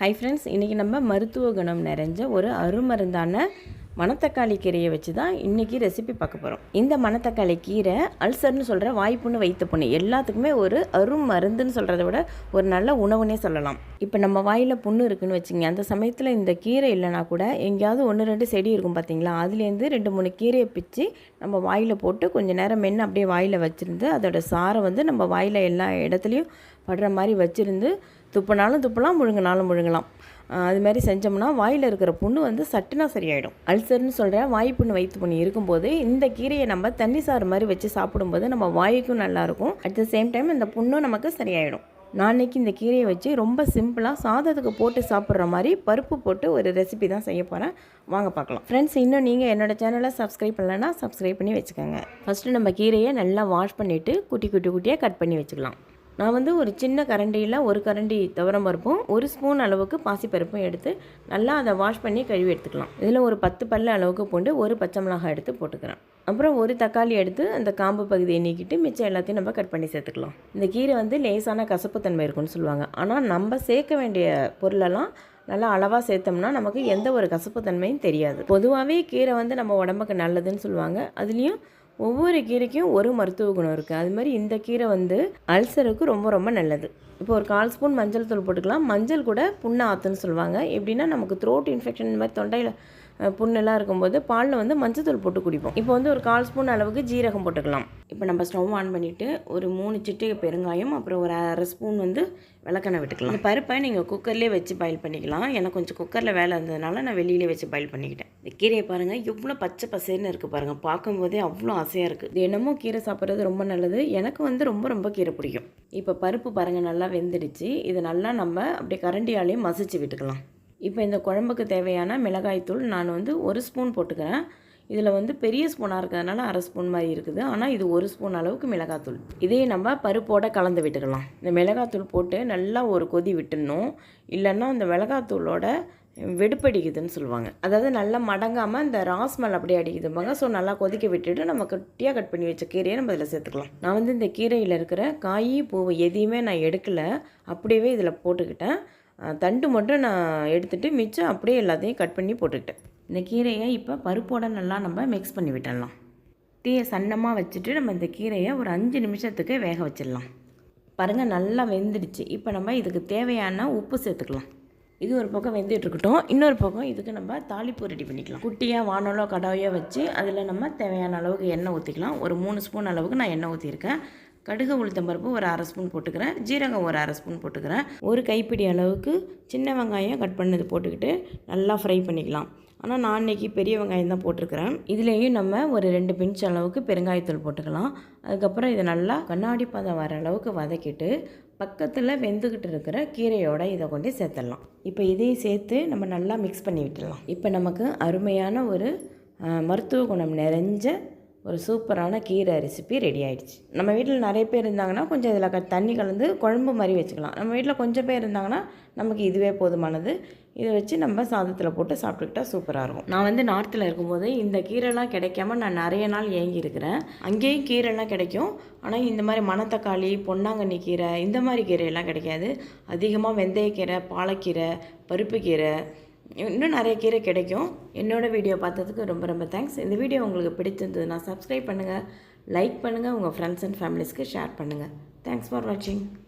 Hi friends இன்றைக்கி நம்ம மருத்துவ குணம் நிறைஞ்ச ஒரு அருமருந்தான மணத்தக்காளி கீரையை வச்சு தான் இன்றைக்கி ரெசிபி பார்க்க போகிறோம் இந்த மணத்தக்காளி கீரை அல்சர்னு சொல்கிற வாய்ப்புண்ணு வைத்த புண்ணு. எல்லாத்துக்குமே ஒரு அரும் மருந்துன்னு சொல்கிறத விட ஒரு நல்ல உணவுனே சொல்லலாம். இப்போ நம்ம வாயில் புண்ணு இருக்குன்னு வச்சுங்க அந்த சமயத்தில் இந்த கீரை இல்லைனா கூட எங்கேயாவது ஒன்று ரெண்டு செடி இருக்கும் பார்த்தீங்களா அதுலேருந்து ரெண்டு மூணு கீரையை பிச்சு நம்ம வாயில் போட்டு கொஞ்சம் நேரம் மென்று அப்படியே வாயில் வச்சுருந்து அதோட சாரை வந்து நம்ம வாயில் எல்லா இடத்துலையும் படுற மாதிரி வச்சுருந்து துப்புனாலும் துப்பலாம் முழுங்கினாலும் முழுங்கலாம். அது மாதிரி செஞ்சோம்னா வாயில் இருக்கிற புண்ணு வந்து சட்டுனா சரியாயிடும். அல்சர்னு சொல்கிற வாய் புண்ணு வயிற்று புண்ணு இருக்கும்போது இந்த கீரையை நம்ம தண்ணி சாறு மாதிரி வச்சு சாப்பிடும்போது நம்ம வாய்க்கும் நல்லாயிருக்கும் அட் த சேம் டைம் இந்த புண்ணும் நமக்கு சரியாயிடும். நான் இந்த கீரையை வச்சு ரொம்ப சிம்பிளாக சாதத்துக்கு போட்டு சாப்பிட்ற மாதிரி பருப்பு போட்டு ஒரு ரெசிபி தான் செய்ய போகிறேன் வாங்க பார்க்கலாம். ஃப்ரெண்ட்ஸ் இன்னும் நீங்கள் என்னோட சேனலை சப்ஸ்கிரைப் பண்ணலைன்னா சப்ஸ்கிரைப் பண்ணி வச்சுக்கோங்க. ஃபஸ்ட்டு நம்ம கீரையை நல்லா வாஷ் பண்ணிவிட்டு குட்டி குட்டி குட்டியாக கட் பண்ணி வச்சுக்கலாம். நான் வந்து ஒரு சின்ன கரண்டியில் ஒரு கரண்டி துவரம் பருப்பும் ஒரு ஸ்பூன் அளவுக்கு பாசிப்பருப்பும் எடுத்து நல்லா அதை வாஷ் பண்ணி கழுவி எடுத்துக்கலாம். இதில் ஒரு பத்து பல்லு அளவுக்கு பூண்டு ஒரு பச்சை மிளகாய் எடுத்து போட்டுக்கிறேன். அப்புறம் ஒரு தக்காளி எடுத்து அந்த காம்பு பகுதியை நீக்கிட்டு மிச்சம் எல்லாத்தையும் நம்ம கட் பண்ணி சேர்த்துக்கலாம். இந்த கீரை வந்து லேசான கசப்புத்தன்மை இருக்குன்னு சொல்லுவாங்க. ஆனால் நம்ம சேர்க்க வேண்டிய பொருளெல்லாம் நல்லா அளவாக சேர்த்தோம்னா நமக்கு எந்த ஒரு கசப்புத்தன்மையும் தெரியாது. பொதுவாகவே கீரை வந்து நம்ம உடம்புக்கு நல்லதுன்னு சொல்லுவாங்க. அதுலேயும் ஒவ்வொரு கீரைக்கும் ஒரு மருத்துவ குணம் இருக்குது அது மாதிரி இந்த கீரை வந்து அல்சருக்கு ரொம்ப ரொம்ப நல்லது. இப்போ ஒரு கால் ஸ்பூன் மஞ்சள் தூள் போட்டுக்கலாம். மஞ்சள் கூட புண்ணை ஆற்றுன்னு சொல்லுவாங்க. எப்படின்னா நமக்கு த்ரோட் இன்ஃபெக்ஷன் இந்த மாதிரி தொண்டையில் புண்ணெல்லாம் இருக்கும்போது பாலில் வந்து மஞ்சள் தூள் போட்டு குடிப்போம். இப்போ வந்து ஒரு கால் ஸ்பூன் அளவுக்கு ஜீரகம் போட்டுக்கலாம். இப்போ நம்ம ஸ்டவ் ஆன் பண்ணிவிட்டு ஒரு மூணு சிட்டிகை பெருங்காயம் அப்புறம் ஒரு அரை ஸ்பூன் வந்து விளக்கெண்ணெய் விட்டுக்கலாம். இந்த பருப்பை நீங்கள் குக்கர்லேயே வச்சு பாயில் பண்ணிக்கலாம். எனக்கு கொஞ்சம் குக்கரில் வேலை இருந்ததுனால நான் வெளியிலே வச்சு பாயில் பண்ணிக்கிட்டேன். இந்த கீரையை பாருங்கள் எவ்வளோ பச்சை பசேர்னு இருக்குது பாருங்கள் பார்க்கும்போதே அவ்வளோ ஆசையாக இருக்குது இது என்னமோ கீரை சாப்பிட்றது ரொம்ப நல்லது. எனக்கு வந்து ரொம்ப ரொம்ப கீரை பிடிக்கும். இப்போ பருப்பு பாருங்கள் நல்லா வெந்துடுச்சு. இதை நல்லா நம்ம அப்படியே கரண்டியாலையும் மசிச்சு விட்டுக்கலாம். இப்போ இந்த குழம்புக்கு தேவையான மிளகாய்த்தூள் நான் வந்து ஒரு ஸ்பூன் போட்டுக்கிறேன். இதில் வந்து பெரிய ஸ்பூனாக இருக்கிறதுனால அரை ஸ்பூன் மாதிரி இருக்குது. ஆனால் இது ஒரு ஸ்பூன் அளவுக்கு மிளகாத்தூள். இதையே நம்ம பருப்போட கலந்து விட்டுக்கலாம். இந்த மிளகாத்தூள் போட்டு நல்லா ஒரு கொதி விட்டுடணும். இல்லைன்னா அந்த மிளகாத்தூளோட வெடுப்படிக்குதுன்னு சொல்லுவாங்க. அதாவது நல்லா மடங்காமல் இந்த ராஸ்மல் அப்படியே அடிக்குதும்பாங்க ஸோ நல்லா கொதிக்க விட்டுட்டு நம்ம குட்டியாக கட் பண்ணி வச்ச கீரையை நம்ம இதில் சேர்த்துக்கலாம். நான் வந்து இந்த கீரையில் இருக்கிற காய் பூவை எதையுமே நான் எடுக்கலை. அப்படியே இதில் போட்டுக்கிட்டேன். தண்டு மட்டும் நான் எடுத்துகிட்டு மிச்சம் அப்படியே எல்லாத்தையும் கட் பண்ணி போட்டுக்கிட்டேன். இந்த கீரையை இப்போ பருப்போட நல்லா நம்ம மிக்ஸ் பண்ணி விட்டுடலாம். தீயை சன்னமாக வச்சுட்டு நம்ம இந்த கீரையை ஒரு அஞ்சு நிமிஷத்துக்கு வேக வச்சிடலாம். பாருங்கள் நல்லா வெந்துடுச்சு. இப்போ நம்ம இதுக்கு தேவையான உப்பு சேர்த்துக்கலாம். இது ஒரு பக்கம் வெந்துட்டு இருக்கட்டும். இன்னொரு பக்கம் இதுக்கு நம்ம தாளிப்பூ ரெடி பண்ணிக்கலாம். குட்டியாக வானலோ கடாயோ வச்சு அதில் நம்ம தேவையான அளவுக்கு எண்ணெய் ஊற்றிக்கலாம் ஒரு மூணு ஸ்பூன் அளவுக்கு நான் எண்ணெய் ஊற்றிருக்கேன் கடுகு உளுத்தம் பருப்பு ஒரு அரை ஸ்பூன் போட்டுக்கிறேன். ஜீரகம் ஒரு அரை ஸ்பூன் போட்டுக்கிறேன். ஒரு கைப்பிடி அளவுக்கு சின்ன வெங்காயம் கட் பண்ணது போட்டுக்கிட்டு நல்லா ஃப்ரை பண்ணிக்கலாம். ஆனால் நான் இன்னைக்கு பெரிய வெங்காயம் தான் போட்டிருக்கிறேன். இதுலேயும் நம்ம ஒரு ரெண்டு பிஞ்ச் அளவுக்கு பெருங்காயத்தூள் போட்டுக்கலாம். அதுக்கப்புறம் இதை நல்லா கண்ணாடி பதம் வர அளவுக்கு வதக்கிட்டு பக்கத்தில் வெந்துக்கிட்டு இருக்கிற கீரையோட இதை கொண்டு சேர்த்துடலாம். இப்போ இதையும் சேர்த்து நம்ம நல்லா மிக்ஸ் பண்ணி விட்டுடலாம். இப்போ நமக்கு அருமையான ஒரு மருத்துவ குணம் நிறைஞ்ச ஒரு சூப்பரான கீரை ரெசிபி ரெடி ஆகிடுச்சு நம்ம வீட்டில் நிறைய பேர் இருந்தாங்கன்னா கொஞ்சம் இதில் க தண்ணி கலந்து குழம்பு மாதிரி வச்சுக்கலாம். நம்ம வீட்டில் கொஞ்சம் பேர் இருந்தாங்கன்னா நமக்கு இதுவே போதுமானது. இதை வச்சு நம்ம சாதத்தில் போட்டு சாப்பிட்டுக்கிட்டா சூப்பராக இருக்கும். நான் வந்து நார்த்தில் இருக்கும்போது இந்த கீரைலாம் கிடைக்காம நான் நிறைய நாள் ஏங்கி இருக்கிறேன் அங்கேயும் கீரைலாம் கிடைக்கும். ஆனால் இந்த மாதிரி மணத்தக்காளி பொன்னாங்கண்ணி கீரை இந்த மாதிரி கீரையெல்லாம் கிடைக்காது. அதிகமாக வெந்தயக்கீரை பாலக்கீரை பருப்பு கீரை இன்னும் நிறைய கீரை கிடைக்கும். என்னோடய வீடியோ பார்த்ததுக்கு ரொம்ப ரொம்ப தேங்க்ஸ் இந்த வீடியோ உங்களுக்கு பிடிச்சிருந்ததுன்னா சப்ஸ்கிரைப் பண்ணுங்கள் லைக் பண்ணுங்கள் உங்கள் ஃப்ரெண்ட்ஸ் அண்ட் ஃபேமிலிஸ்க்கு ஷேர் பண்ணுங்கள் தேங்க்ஸ் ஃபார் வாட்சிங்